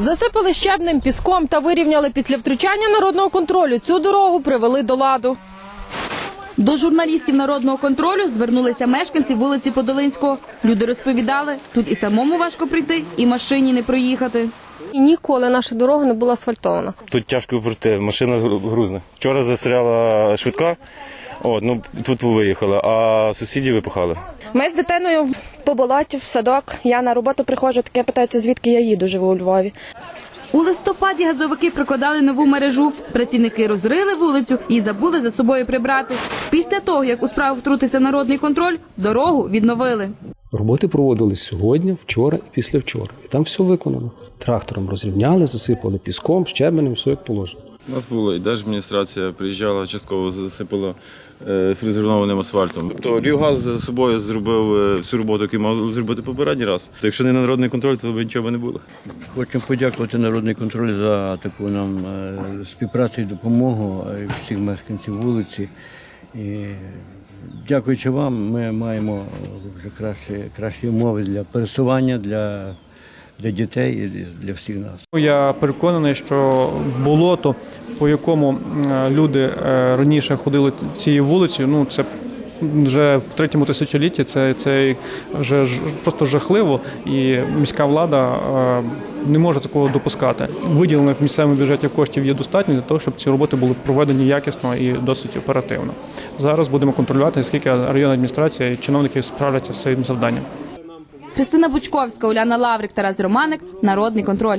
Засипали щебнем, піском та вирівняли після втручання народного контролю. Цю дорогу привели до ладу. До журналістів народного контролю звернулися мешканці вулиці Подолинського. Люди розповідали, тут і самому важко прийти, і машині не проїхати. І ніколи наша дорога не була асфальтована. Тут тяжко пройти, машина грузна. Вчора застряла швидка, от, ну, тут виїхала, а сусідів випихали. Ми з дитиною по болоті в садок. Я на роботу приходжу, таке питаються, звідки я їду, живу у Львові. У листопаді газовики прокладали нову мережу. Працівники розрили вулицю і забули за собою прибрати. Після того, як у справу втрутився народний контроль, дорогу відновили. Роботи проводились сьогодні, вчора і післявчора. І там все виконано. Трактором розрівняли, засипали піском, щебенем, все як положено. У нас була і держадміністрація приїжджала, частково засипала е, фрезерованим асфальтом. Тобто Львівгаз за собою зробив е, всю роботу, яку мав зробити попередній раз. То якщо не народний контроль, то б нічого не було. Хочемо подякувати Народний контроль за таку нам е, співпрацю і допомогу всіх мешканців вулиці. І дякуючи вам, ми маємо вже кращі, кращі умови для пересування, для, для дітей і для всіх нас. Я переконаний, що болото, по якому е, люди е, раніше ходили цією вулицею, ну це вже в третьому тисячолітті. Це, це вже просто жахливо, і міська влада е, не може такого допускати. Виділених в місцевому бюджеті коштів є достатньо для того, щоб ці роботи були проведені якісно і досить оперативно. Зараз будемо контролювати, наскільки районна адміністрація і чиновники справляться з цим завданням. Христина Бучковська, Уляна Лаврик, Тарас Романик. Народний контроль.